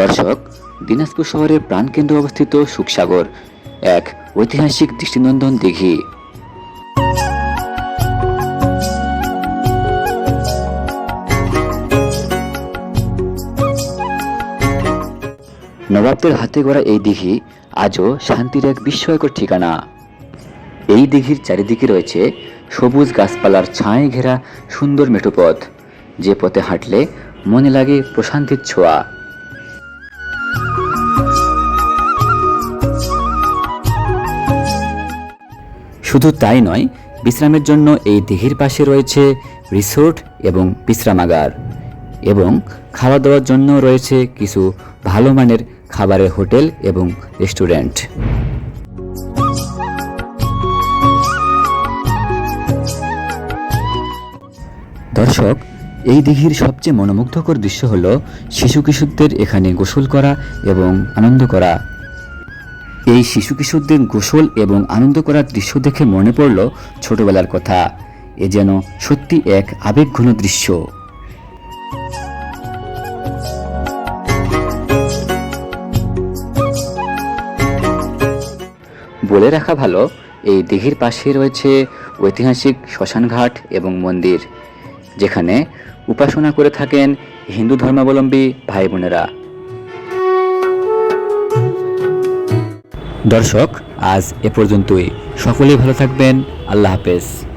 দর্শক, দিনাজপুর শহরের প্রাণকেন্দ্রে অবস্থিত সুখসাগর, এক ঐতিহাসিক দৃষ্টিনন্দন দিঘি। নবাবদের হাতে গড়া এই দিঘি আজও শান্তির এক বিস্ময়কর ঠিকানা। এই দিঘির চারিদিকে রয়েছে সবুজ গাছপালার ছায় ঘেরা সুন্দর মেঠোপথ, যে পথে হাঁটলে মনে লাগে প্রশান্তির ছোঁয়া। শুধু তাই নয়, বিশ্রামের জন্য এই দিঘির পাশে রয়েছে রিসোর্ট এবং বিশ্রামাগার এবং খাওয়া দাওয়ার জন্য রয়েছে কিছু ভালো মানের খাবারের হোটেল এবং রেস্টুরেন্ট। দর্শক, এই দিঘির সবচেয়ে মনোমুগ্ধকর দৃশ্য হল শিশু কিশোরদের এখানে গোসল করা এবং আনন্দ করা। এই শিশু কিশোরদের গোসল এবং আনন্দ করার দৃশ্য দেখে মনে পড়ল ছোটবেলার কথা। এ যেন সত্যি এক আবেগঘন দৃশ্য। বলে রাখা ভালো, এই দিঘির পাশে রয়েছে ঐতিহাসিক শ্মশানঘাট এবং মন্দির, যেখানে উপাসনা করে থাকেন হিন্দু ধর্মাবলম্বী ভাই বোনেরা দর্শক আজ এ পর্যন্তই। সকলেই ভালো থাকবেন। আল্লাহ হাফেজ।